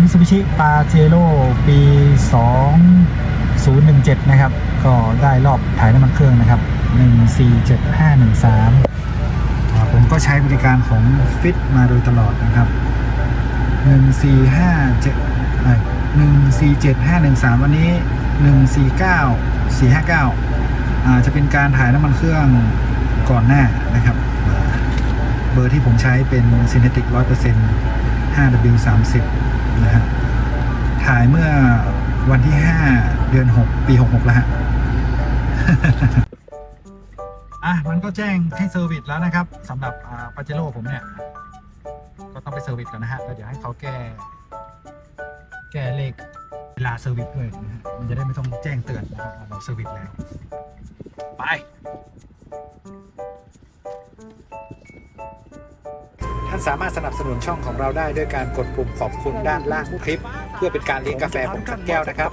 Mitsubishi Pajero ปี 2017 นะครับ ก็ได้รอบถ่ายน้ำมันเครื่องนะครับ 147513 ผมก็ใช้บริการของฟิตมาโดยตลอดนะครับ 1457 147513 วันนี้ 149459 อาจะเป็นการถ่ายน้ำมันเครื่องก่อนหน้านะครับเบอร์ที่ผมใช้เป็น Synthetic 100% 5W30 นะฮะถ่ายเมื่อวันที่ 5 เดือน 6 ปี 66 แล้วฮะอะ มันก็แจ้งให้เซอร์วิสแล้วนะครับสำหรับปาเจโร่ผมเนี่ย ก็ต้องไปเซอร์วิสก่อนนะฮะแล้วเดี๋ยวให้เขาแก้ แก้เลขเวลาเซอร์วิสด้วยนะฮะมันจะได้ไม่ต้องแจ้งเตือนนะครับเราเซอร์วิสแล้ว ไป ท่านสามารถสนับสนุนช่องของเราได้ด้วยการกดปุ่มขอบคุณด้านล่างคลิป เพื่อเป็นการเลี้ยงกาแฟผมสักแก้วนะครับ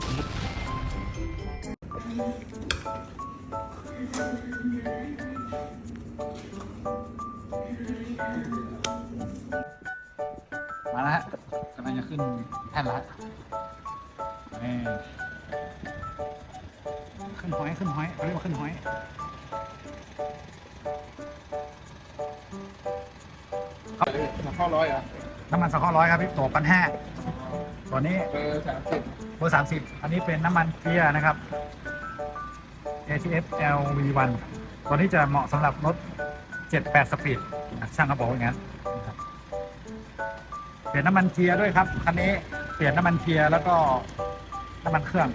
มาแล้วฮะกำลังจะขึ้นแท่นละนี่ขึ้นห้อยขึ้นห้อยเขาเรียกว่าขึ้นห้อย เข้าร้อยอะน้ำมันสังเคราะห์ร้อยครับพี่ตัวพันห้าตัวนี้เบอร์สามสิบเบอร์สามสิบอันนี้เป็นน้ำมันเกียร์นะครับ ATF LV1 ตัวนี้จะเหมาะสำหรับรถ 78 สปีดอะช่างเขาบอกว่าอย่างนั้นนะครับเปลี่ยนน้ำมันเกียร์ด้วยครับคันนี้เปลี่ยนน้ำมันเกียร์แล้วก็น้ำมันเครื่อง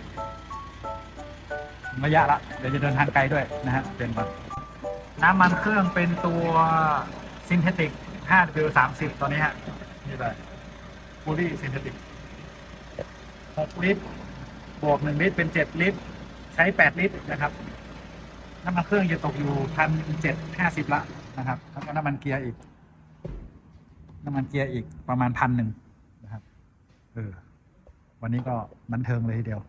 ระยะละ เดี๋ยวจะเดินทางไกลด้วยนะฮะเปลี่ยนก่อนน้ำมันเครื่องเป็นตัวซินเทติก 5W30 ตัวนี้ฮะ นี่เลยฟูลี่ซินเทติก6ลิตร บวก 1 ลิตร เป็น 7 ลิตร ใช้ 8 ลิตรนะครับ น้ำมันเครื่องจะตกอยู่พันเจ็ดห้าสิบละนะครับแล้วก็น้ำมันเกียร์อีก น้ำมันเกียร์อีกประมาณพันหนึ่งนะครับ เออ วันนี้ก็บันเทิงเลยทีเดียว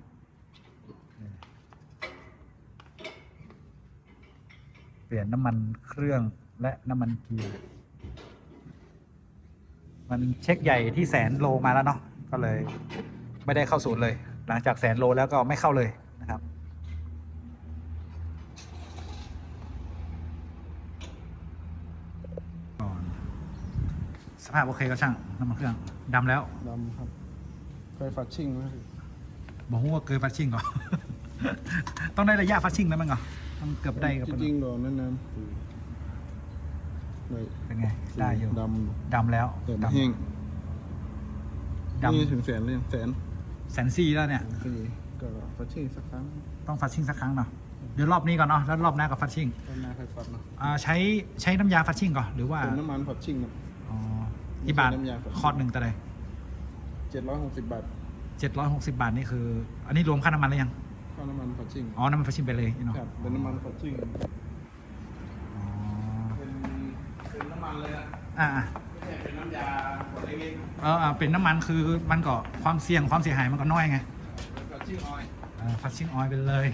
เปลี่ยนน้ำมันเครื่องและน้ำมันเกียร์ มันเช็คใหญ่ที่แสนโลมาแล้วเนาะก็เลยไม่ได้เข้าศูนย์เลย หลังจากแสนโลแล้วก็ไม่เข้าเลยนะครับก่อนสภาพโอเคก็ช่างน้ำมันเครื่องดำแล้วดำครับเคยฟัดชิ่งไหมบอกว่าเกินฟัชชิ่งเหรอต้องได้ระยะฟัชชิ่งแล้วมั้งเหรอต้องเกือบได้กับจริงๆหรอนั่นนะ เลยเป็นไง ได้อยู่ดดำแล้วำแต่ดไม่แห้งำนี่ดำถึงแสนเลยงแสนแสนซี่แล้วเนี่ย สี่ก็ฟัดชิ่งสักครั้งต้องฟัชชิ่งสักครั้งเนาะเดี๋ยวรอบนี้ก่อนเนาะแล้วรอบหน้าก็ฟัชชิ่งก็น่าเคยฟัดเนาะอ่าใช้ใช้น้ำยาฟัชชิ่งก่อนหรือว่าเป็นน้ำมันฟัดชิ่งนะอ๋อกี่บาทน้ำยาฟัชชิ่งคอร์ดหนึ่งแต่ใดเจ็ดร้อยหกสิบบาทเจ็ดร้อยหกสิบาทนี่คือ อันนี้รวมค่าน้ำมันหรือยัง ค่าน้ำมันฟัดชิ่งอ๋อน้ำมันฟัชชิ่งไปเลยเนาะครับเป็นน้ำมันฟัดชิ่ง อ๋อ เป็นเป็นน้ำมันเลย อะอ่าอ่าไม่ใช่เป็นน้ำยาขวดเล็กเอออ่าเป็นน้ำมันคือมันก็ความเสี่ยงความเสียหายมันก็น้อยไงๆฟัดชิ่งออยล์อ่าฟัชชิ่งออยล์ไปเลย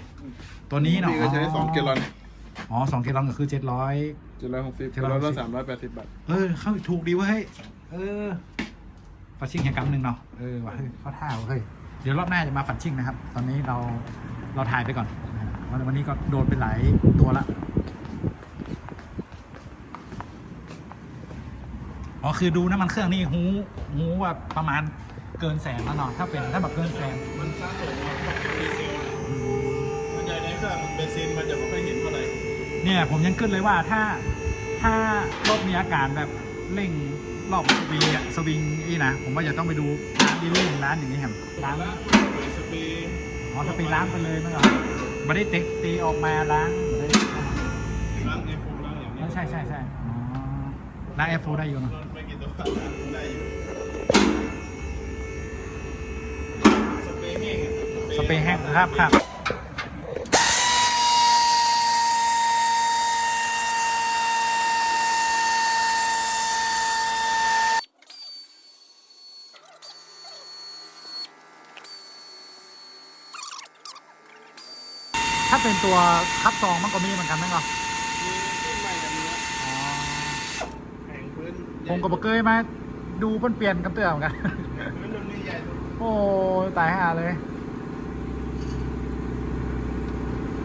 ตัวนี้เนาะก็ใช้สองแกลลอนอ๋อสองกิโลก็คือเจ็ดร้อยเจ็ดร้อยหกสิบ760แกลลอนละสามร้อยแปดสิบบาท เออ เข้าถูกดีเว้ยเฮ้ยเออฟัชชิ่งแห่งกรรมหนึ่งเนาะเออว่ะเฮ้ยเข้าท่าเว้ยเฮ้ยเดี๋ยวรอบหน้าจะมาฟัชชิ่งนะครับ ตอนนี้เราเราถ่ายไปก่อนนะฮะวันวันนี้ก็โดนไปหลายตัวละ อ๋อคือดูน้ำมันเครื่องนี่หูหูว่าประมาณเกินแสนแล้วเนาะถ้าเป็นถ้าแบบเกินแสนมันสะสมมาจากดีเซลมันใหญ่ในเครื่องเบนซินมันจะไม่ค่อยเห็นเท่าไหร่เนี่ยผมยังขึ้นเลยว่าถ้าถ้ารถมีอาการแบบเร่งรอบสวิงอะสวิงนี่นะผมว่าจะต้องไปดูร้านดีเร่งร้านอย่างนี้ครับร้านแล้วสปีอ๋อถ้าไปล้างไปเลยมั้งเหรอไม่ได้เตะตีออกมาล้างไม่ได้ล้างไอโฟนล้างอย่างนี้ใช่ใช่ใช่อ๋อล้างแอร์โฟได้อยู่เนอะ สเปรย์แห้งสเปรย์แห้งครับครับถ้าเป็นตัวคัดซองมันก็มีเหมือนกันไหมก็มีขึ้นใหม่กับเนื้อ อ๋อ แข็งพื้น ผมก็บอกเคยมาดูเพิ่นเปลี่ยนกับเตือเหมือนกันพื้นรุ่นนี้ใหญ่สุดโอ้ยตายห่าเลย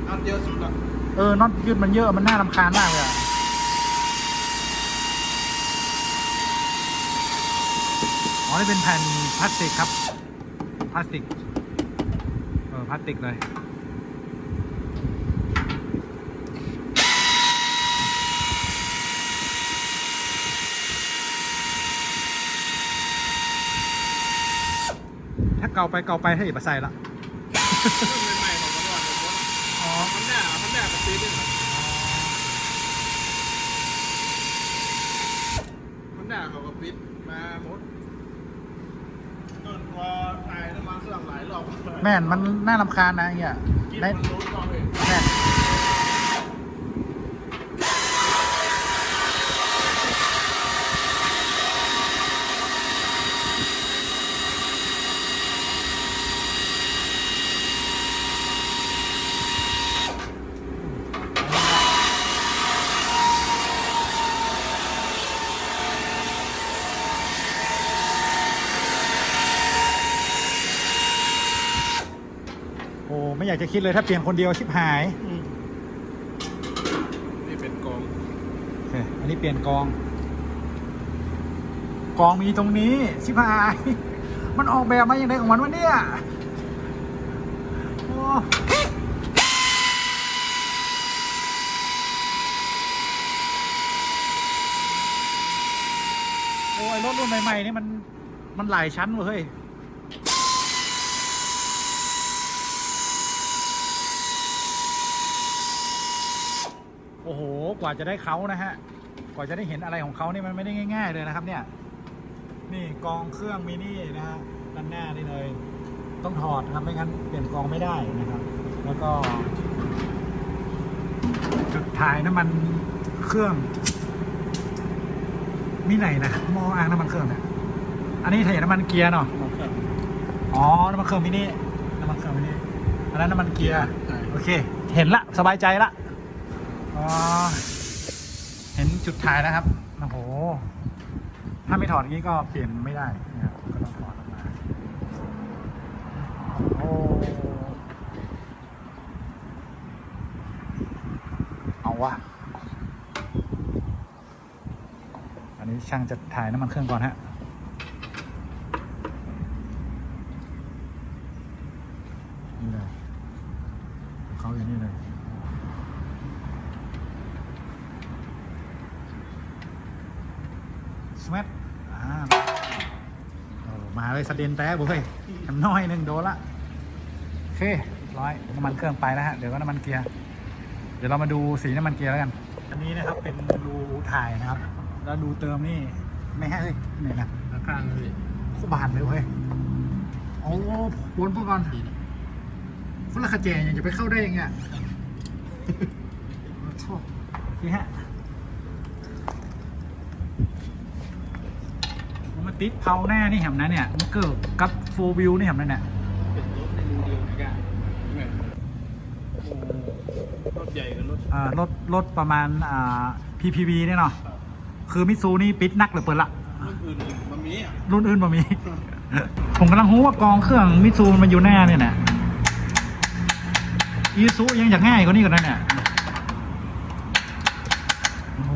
นัดเยอะสุดละเออน็อตยืดมันเยอะมันน่ารำคาญมากเลยอะอ๋อนี่เป็นแผ่นพลาสติกครับพลาสติก เออพลาสติกเลย เกาไปเกาไปให้อย่าไปใส่ละเรื่องใหม่ๆของมันว่าผมว่าอ๋อมันหน้ามันหน้ากับซีด้วยครับมันหน้าเขากับปิดมาหมดต้นพอถ่ายน้ำมันเครื่องหลายรอบแม่นมันน่ารำคาญนะอย่างเงี้ยกินในมันรู้รอบเองแม่น จะคิดเลยถ้าเปลี่ยนคนเดียวชิบหาย นี่เป็นกองโอเคอันนี้เปลี่ยนกอง กองมีตรงนี้ชิบหาย มันออกแบบมาอย่างไรของมันวะเนี่ยโอ้โอ้ยรถรุ่นใหม่ๆนี่มันมันหลายชั้นเว้ยเฮ้ย โอ้โห กว่าจะได้เขานะฮะ กว่าจะได้เห็นอะไรของเขานี่มันไม่ได้ง่าย ๆ เลยนะครับ เนี่ย นี่กองเครื่องมินี่นะฮะด้านหน้านี่เลย ต้องถอดนะครับไม่งั้นเปลี่ยนกองไม่ได้นะครับ แล้วก็ จุดถ่ายน้ำมันเครื่องมีไหนนะหม้ออ่างน้ำมันเครื่องเนี่ยอันนี้ถ่ายน้ำมันเกียร์เนาะมันเครื่องอ๋อ น้ำมันเครื่องมินิน้ำมันเครื่องมินิอันนั้นน้ำมันเกียร์ใช่โอเค เห็นละ สบายใจละอ๋อ เห็นจุดถ่ายนะครับ โอ้โห ถ้าไม่ถอดอย่างนี้ก็เปลี่ยนไม่ได้นะครับก็ต้องถอดออกมาโอ้เอาวะอันนี้ช่างจะถ่ายน้ำมันเครื่องก่อนฮะ นี่เลยเขาอยู่นี่เลย สวัสดอ่าโอ้มาเลยสะเด็นแต้บุเฮ้ยทำน้อยหนึ่งโดนละโอเคร้อยน้ำมันเครื่องไปแล้วฮะเดี๋ยวก็น้ำมันเกียร์เดี๋ยวเรามาดูสีน้ำมันเกียร์แล้วกัน อันนี้นะครับเป็นรูถ่ายนะครับ แล้วดูเติมนี่ไม่ให้เลยนี่นะราคาเลยคู่บานเลยเว้ยโอ้วนพวกก่อนคนละขะแจงยังจะไปเข้าได้ยังไงโทษนี่ฮะ มันมาติดเผาหน้านี่แหมนะเนี่ยมันเกิดกับโฟวิวนี่แหมนะเนี่ยเป็นรถในรูเดียวกันแม่รถใหญ่กับรถอ่ารถรถประมาณอ่า PPV เนี่ยเนาะคือมิตซูนี่ปิดนักหรือเปิดละรุ่นอื่นมันมีอะรุ่นอื่นบ่มีผมกำลังรู้ว่ากองเครื่องมิตซูมันอยู่หน้าเนี่ยนะอีซูยังอยากง่ายกว่านี้กว่านั้นเนี่ยโอ้โห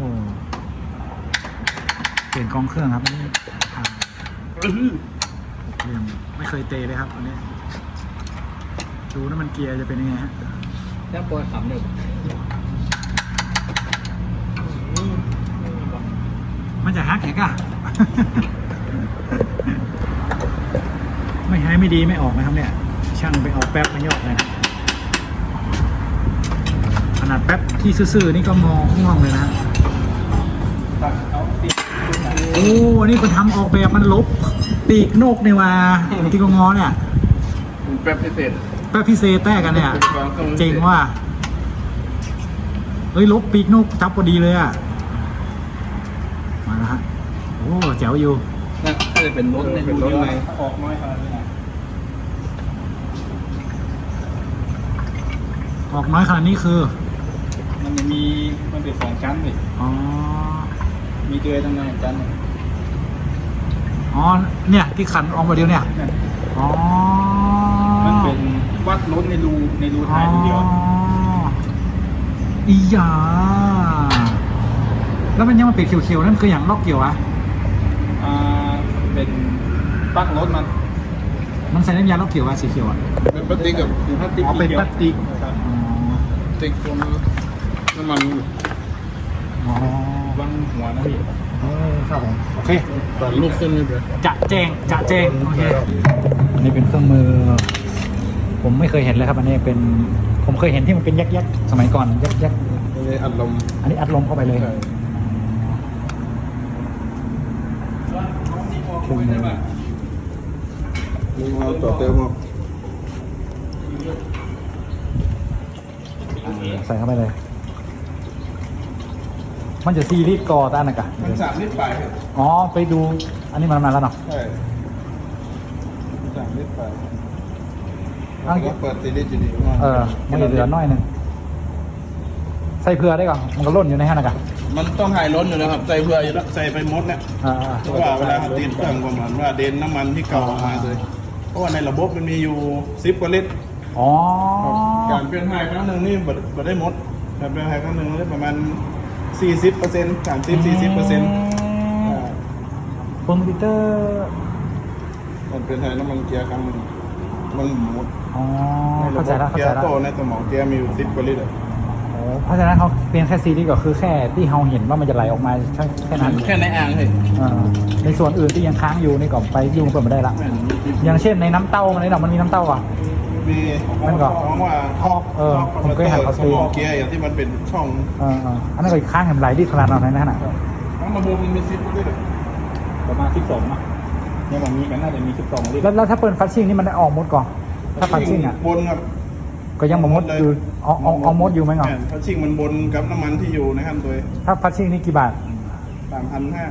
เปลี่ยนกองเครื่องครับนี่อ่าเรื่อง ไม่เคยเตะเลยครับอันนี้ดูน้ำมันเกียร์จะเป็นยังไงฮะแล้วปล่อยขำเดี๋ยวมันจะฮักแขกอะไม่ให้ไม่ดีไม่ออกนะครับเนี่ย ช่างไปเอาแป๊บมายอกเลยนะขนาดแป๊บที่ซื่อๆนี่ก็มองง่วงเลยนะ โอ้อันนี้คนทำออกแบบมันลบปีกนกนี่ว่าที่กงอเนี่ยแป๊บพิเศษแป๊บพิเศษแต้กันเนี่ย เจ๋งว่ะเฮ้ยลบปีกนกจับพอดีเลยอะ มาแล้วฮะ โอ้แจ๋วอยู่น่าจะเป็นรถในรูเดียวไงออกน้อยขนาดนี้ออกน้อยขนาดนี้คือ มันจะมีมันเป็นสองชั้นเลยอ๋อ มีเดือยตั้งนานชั้น อ๋อ เนี่ยที่ขันออกมาเดียวเนี่ย เนี่ยอ๋อมันเป็นวัดรถในรูในรูถ่ายรูเดียวอ๋ออีหยาแล้วมันยังมาเป็นเขียวๆนั่นคืออย่างลอกเกี่ยวอะอ่าเป็นปลั๊กรถมันมันใส่น้ำยาลอกเกี่ยวอะสีเขียวอะเป็นพลาสติกกับเป็นพลาสติกอ๋อเป็นขียวพลาสติกครับอ๋อติกตรงน้ำมันอ๋อวางหัวนะพี่เออครับผมโอเคตัดลูกเส้นไม่เป็นจะแจงจะแจงโอเคอันนี้เป็นเครื่องมือ ผมไม่เคยเห็นเลยครับ อันนี้เป็นผมเคยเห็นที่มันเป็นยักษ์ยักษ์สมัยก่อนยักษ์ยักษ์ไม่ได้อัดลมอันนี้อัดลมเข้าไปเลยใช่เครื่องมือนี่เราต่อเติมเอาใส่เข้าไปเลย มันจะซีรีส์กอต้านนะกะมันสามนิดไปครับอ๋อไปดู อันนี้มันมาแล้วเนาะใช่มันสามนิดไปเอาแล้วก็เปิดซีรีส์จีดีเออมันเหลือน้อยหนึ่งใส่เผื่อได้ก่อนมันก็ล่นอยู่ในห้านะกะมันต้องหายล้นอยู่นะครับใส่เพื่ออยู่แล้วใส่ไปหมดเนี่ยอ่าเพราะว่าเวลาเขาตีนเครื่องประมาณว่าเดนน้ำมันที่เก่าออกมาเลยเพราะว่าในระบบมันมีอยู่สิบกว่าลิตรอ๋อการเปลี่ยนถ่ายครั้งหนึ่งนี่บัดได้หมดการเปลี่ยนถ่ายครั้งหนึ่งได้ประมาณ สี่สิบเปอร์เซ็นต์สามสิบสี่สิบเปอร์เซ็นต์เฟิร์มพิเตอร์การเปลี่ยนถ่ายน้ำมันเกียร์ครั้งหนึ่งมันหมดอ๋อในระเข้าบใจบแล้วเข้าเกียใจร์แล้วโตในสมองเกียร์มีอยู่สิบกว่าลิตรอะโอ้เพราะฉะนั้นเขาเปลี่ยนแค่ซีรีส์ก็คือแค่ที่เราเห็นว่ามันจะไหลออกมาแค่แค่นั้นแค่ในอ่างเลยอ่าในส่วนอื่นที่ยังค้างอยู่นี่ก็ไปยุ่งเปิดไม่ได้ละ แม่นอย่างเช่นในน้ำเต้ามันในดอกมันมีน้ำเต้าอะ มีมันก็เพราะว่าท่อเออผมเคยเห็นเขาสตีมองเกียร์อย่างที่มันเป็นช่องเออเอออันนั้นก็อีกค้างเห็นไหลที่ขนาดนั้นนะฮะทั้งระบบมันมีสิบกว่าลิตรอะประมาณสิบสองนะยังบอกมีกันน่าจะมีสิบสองลิตรแล้วแล้วถ้าเปิดฟัชชิ่งนี่มันได้ออกหมดก่อนถ้าฟัชชิ่งอะบนครับก็ยังบ่หมดอยู่เอาเอาเอาหมดอยู่ไหมก่อนแม่นพัชชิ่งมันบนกับน้ำมันที่อยู่ในขั้นตัวถ้าฟัชชิ่งนี่กี่บาทสามพันห้า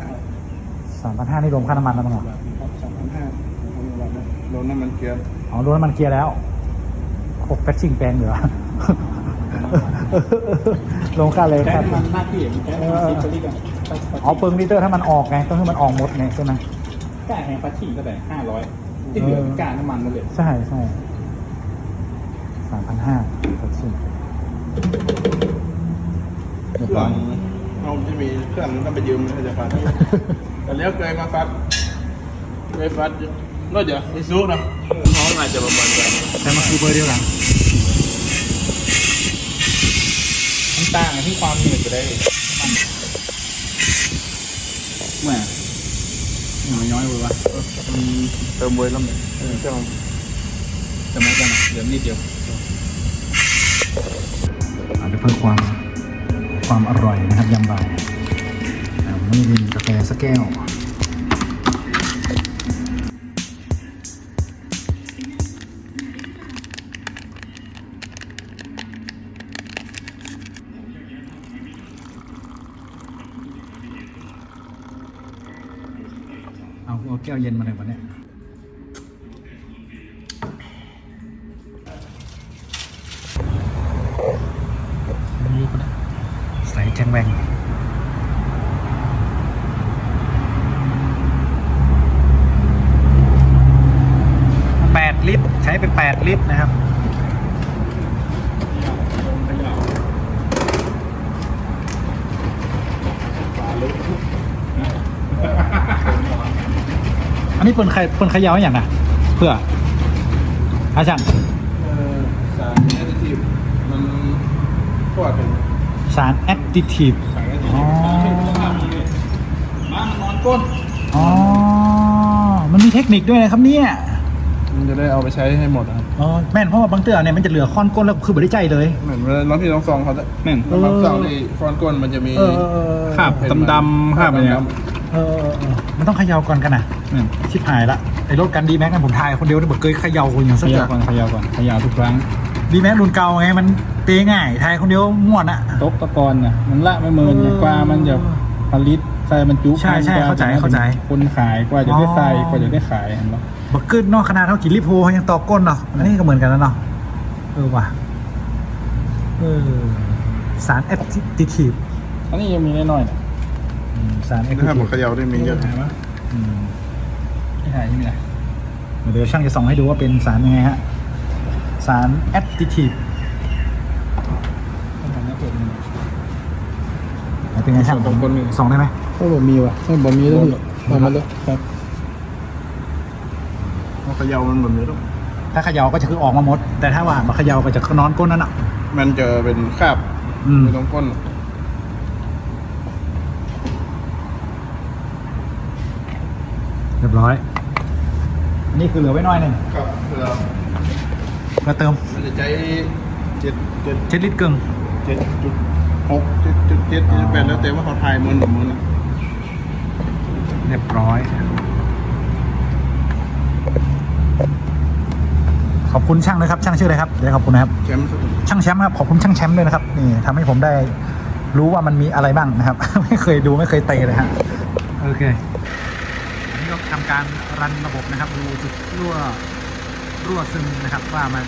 สามพันห้านี่รวมค่าน้ำมันแล้วมั้งเหรอสามพันห้าโดนน้ำมันเกียร์อ๋อรวมน้ำมันเกียร์แล้ว หกฟัชชิ่งแปลงเหลือลงค่าเลยค่าสมันหน้าที่มันแก๊สมันสิบกว่าลิตรอะอ๋อเปิงลิเตอร์ถ้ามันออกไงต้องให้มันออกหมดไงใช่ไหมกล้าแห่งปลาชิ่งก็แต่ห้าร้อยที่เหลือกล้าน้ำมันหมดเลยใช่ใช่สามพันห้าฟัชชิ่งเรียบเครื่ร้องยเราที่มีเครื่องต้องไปยืมนะจะฟัดแต่แล้วเคยมาฟัดเคยฟัดนอกจากมิซูนะน้องอาจจะ ต่มันคือเบอร์เดียวกันมันต่างกันที่ความหนืดไปได้แหม่หน่อยน้อยไปวะเติมเวยแล้วเนี่ยเครื่องจะไม่กันนะเดี๋ยวนิดเดียวอาจจะเพิ่มความความอร่อยนะครับยำบ่ายอ่าไม่มีกาแฟสักแก้ว เอาเอาเย็นมาเลยวันนี้ใส่แจงแวงแปดลิตร ใช้ไปแปดลิตรนะครับ นนี้เปินใครเปินเขยาวอย่างนะเพื่ออาจารย์เออสารแอดดิทีฟมันก็เป็นสารแอคทิทีฟ สารแอดดิอ๋ทีอฟมามันนอนก้น อ๋อ มันมีเทคนิคด้วยนะครับเนี่ยมันจะได้เอาไปใช้ให้หมดนะครับอ๋อแม่นเพราะว่าบางเตือเนี่ยมันจะเหลือค่อนก้นแล้วคือบริใจเลย เหมือนเวลาน้องพี่น้องซองเขาจะแม่น น้องซองที่ฟอนก้นมันจะมีเออเออเออ คราบดำๆคราบอะไรเงี้ย เออเออเออ มันต้องเขย่าก่อนกันนะแม่นชิบหายละไอ้รถกันดีแม็กนั่นผมทายคนเดียวได้บอกเคยเขย่าคนอย่างเขสักอย่ายาย่างก่อนเขยาก่อนเขยาทุกครั้งดีแม็กรุ่นเก่าไงมันเตะง่ายทายคนเดียวม่วนอะตกตะกอนน่ะมันละไม่เมินเนี่ยกว่ามันจะผลิตใส่บรรจุใช่ใช่กว่เข้าใจจะเข้าใจคนขายกว่าจะได้ใส่อ๋อ กว่าจะได้ขายเห็นปะบักกึดเนอกขนาดเท่ากินลิโพเขายังตอกก้นเนาะอันนี้ก็เหมือนกันแล้วเนาะเออว่ะเออสารแอคทิทีฟอันนี้ยังมีน้อยๆนะ สารแอคทิถ้าหมทีดฟเขย่าได้มีเยอะหายปะไม่หายยังไงเดี๋ยวช่างจะส่องให้ดูว่าเป็นสารยังไงฮะ สารแอดดิทีฟต้องทำหน้าเปิดมันเป็นไงช่างส่องตรงก้นมีส่องได้ไหมถ้าผมมีว่ะถ้าผมมีแล้วพี่เอามาเลยครับเพราะเขย่ามันแบบนี้ต้องถ้าเขย่าก็จะคือออกมาหมด แต่ถ้าว่ามาเขย่าก็จะนอนก้นนั่นอะ มันจะเป็นคราบอืมอยู่ตรงก้น รียบร้อย นี่คือเหลือไว้หน้อยหนึ่งครับเพื่อมาเติมมันจะใช้เจ็ดเจ็ดเจ็ดลิตรกึ่งเจ็ดจุดหกเจ็ดจุดเจ็ดเจ็ดจุดแปดแล้วแต่ว่าเขาทายมันหรือมันอะเรียบร้อย ขอบคุณช่างเลยครับ ช่างชื่ออะไรครับเดี๋ยวขอบคุณนะครับ แชมป์สักช่างแชมป์ครับขอบคุณช่างแชมป์ด้วยนะครับนี่ทำให้ผมได้รู้ว่ามันมีอะไรบ้างนะครับ ไม่เคยดูไม่เคยเตะเลยฮะโอเคอันนี้ก็ ทำการรันระบบนะครับ ดูจุดรั่วรั่วซึมนะครับ ว่ามัน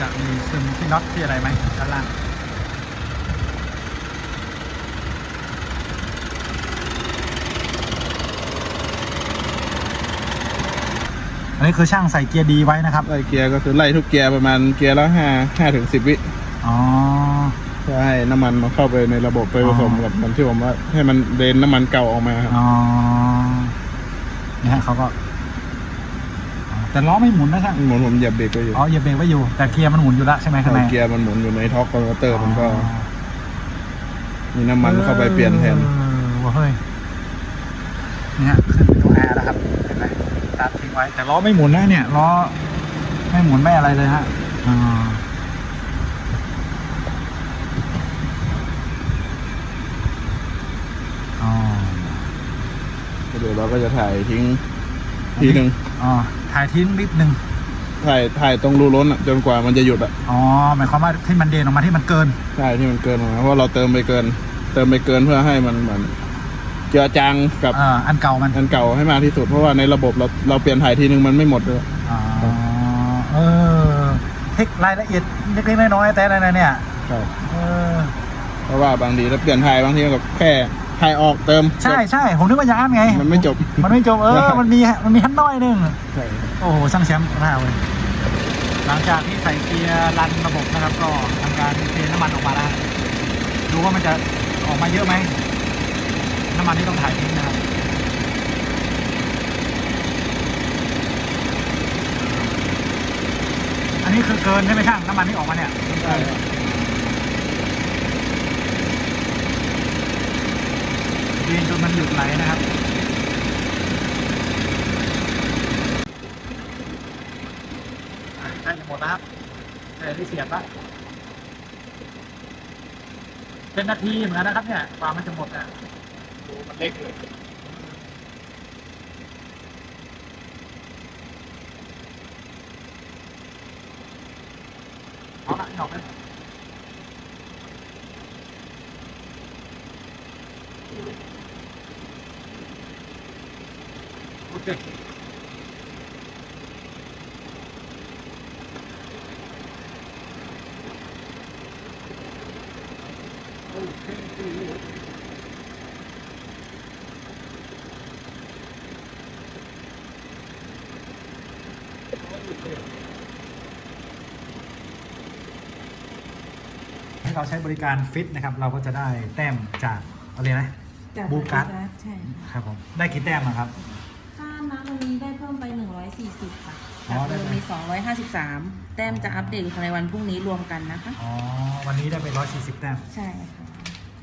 จะมีซึมที่น็อตที่อะไรไหมด้านล่างอันนี้คือช่างใส่เกียร์ดีไว้นะครับไล่เกียร์ก็คือไล่ทุกเกียร์ประมาณเกียร์ละห้าห้าถึงสิบวิอ๋อเพื่อให้น้ำมันมันเข้าไปในระบบไปผสมกับมันที่ผมว่าให้มันเดนน้ำมันเก่าออกมาครับอ๋อ นี่ฮะเขาก็อ๋อแต่ล้อไม่หมุนนะช่างเหมือนผมเหยียบเบรกไปอยู่อ๋อเหยียบเบรกไว้อยู่ แต่เกียร์มันหมุนอยู่แล้วใช่ไหมข้างใน เกียร์มันหมุนอยู่ในท็อกคอนเวอร์เตอร์มันก็อ๋อมีน้ำมันเข้าไปเปลี่ยนแทนเออว้าเฮ้ยนี่ฮะขึ้นเป็นตัวแอร์แล้วครับเห็นไหมตัดทิ้งไว้แต่ล้อไม่หมุนนะเนี่ยล้อไม่หมุนไม่อะไรเลยฮะอ่า เดี๋ยวเราก็จะถ่ายทิ้งทีหนึ่งอ๋อถ่ายทิ้งนิดนึงถ่ายถ่ายตรงรูล้นอะจนกว่ามันจะหยุดอะอ๋อหมายความว่าที่มันเดนออกมาที่มันเกินใช่ที่มันเกินออกมาเพราะเราเติมไปเกิน เติมไปเกินเพื่อให้มันเหมือนเจือจางกับเอ่ออันเก่ามันอันเก่าให้มากที่สุดเพราะว่าในระบบเราเราเปลี่ยนถ่ายทีหนึ่งมันไม่หมดเลยอ๋อเออเทครายละเอียดเล็กๆน้อยๆแต่อะไรนะเนี่ยครับเออเพราะว่าบางทีเราเปลี่ยนถ่ายบางทีก็แค่ ถ่ายออกเติมใช่ใช่ผมนึกว่าอย่างนั้นไง มันไม่จบ มันไม่จบเออ มันมีมันมีขั้นน้อยหนึงใช่โอ้โหช่างแชมป์มากเลยหลังจากที่ใส่เกียร์รันระบบนะครับ ก็ทำการเทน้ำมันออกมาแล้วดูว่ามันจะออกมาเยอะไหมน้ำมันที่ต้องถ่ายทิ้งนะครับอันนี้คือเกินใช่ไหมช่างน้ำมันที่ออกมาเนี่ย ใช่ ดี นจนมันหยุดไหลนะครับ น่าจะหมดแล้วครับแต่ที่เสียบละเป็นนาทีเหมือนกันนะครับเนี่ยกว่ามันจะหมดอะมันเล็กเลย เอาละนี่ออกไปโอเคโอเคให้ เราใช้บริการฟิตนะครับ เราก็จะได้แต้มจากอะไรนะจากบูการ์ดใช่ครับผมได้กี่แต้มอะครับ ค่าน้ำวันนี้ได้เพิ่มไป 140 ค่ะอ๋จาอกได้เดิมไหมมี 253 แต้มจะอัปเดตภายในวันพรุ่งนี้รวมกันนะคะ อ๋อวันนี้ได้ไปร้อยสี่สิบแต้มใช่ค่ะ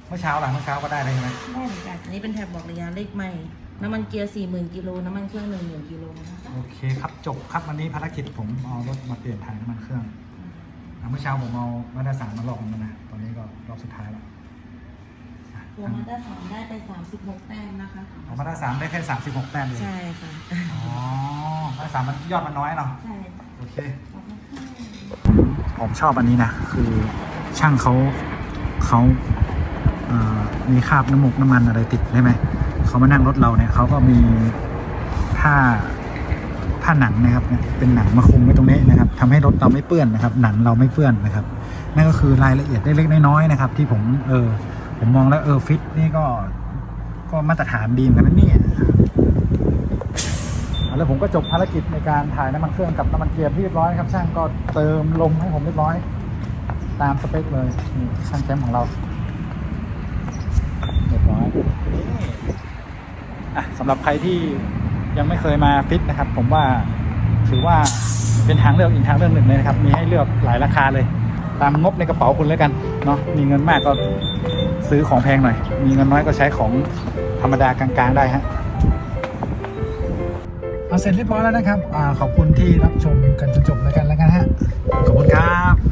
เมื่อเช้าหลังเมื่อเช้าก็ได้เลยใช่ไหมได้เหมือนกัน อันนี้เป็นแถบบอกระยะเลขใหม่ น้ำมันเกียร์ 40,000กิโล น้ำมันเครื่อง 10,000กิโลนะคะ โอเคครับจบครับวันนี้ภารกิจผมเอารถมาเปลี่ยนถ่ายน้ำมันเครื่องอะ เมื่อเช้าผมเอามาตราสามมาลองมันนะตอนนี้ก็รอบสุดท้ายแล้วอะตัวมาด้าสามได้ไป36แต้มนะคะเอามาตราสามได้แค่สามสิบหกแต้มเองใช่ค่ะอ๋อมาตราสามมันยอดมันน้อยเนาะใช่โอเคขอบคุณค่ะผมชอบอันนี้นะ คือช่างเขาเขาเอ่อมีคราบน้ำมูกน้ำมันอะไรติดได้ไหมเขามานั่งรถเราเนี่ยเขาก็มีผ้า ผ้าหนังนะครับเป็นหนังมาคุมไว้ตรงนี้นะครับทำให้รถเราไม่เปื้อนนะครับ หนังเราไม่เปื้อนนะครับ นั่นก็คือรายละเอียดเล็กๆน้อยๆนะครับ ที่ผมเออผมมองแล้วเออฟิตนี่ก็ก็มาตรฐานดีเหมือนกันนะเนี่ยเอาเลยแล้วผมก็จบภารกิจในการถ่ายน้ำมันเครื่องกับน้ำมันเกียร์ที่เรียบร้อยนะครับ ช่างก็เติมลมให้ผมเรียบร้อย ตามสเปคเลยนี่ช่างแคมป์ของเราเรียบร้อยอะสำหรับใครที่ ยังไม่เคยมาฟิตนะครับ ผมว่าถือว่าเป็นทางเลือกอีกทางเลือกหนึ่งเลยนะครับ มีให้เลือกหลายราคาเลย ตามงบในกระเป๋าคุณแล้วกันเนาะมีเงินมากก็ซื้อของแพงหน่อย มีเงินน้อยก็ใช้ของธรรมดากลางๆได้ฮะเอาเสร็จเรียบร้อยแล้วนะครับอาขอบคุณที่รับชมกันจนจบแล้วกันแล้วกันฮะขอบคุณครับ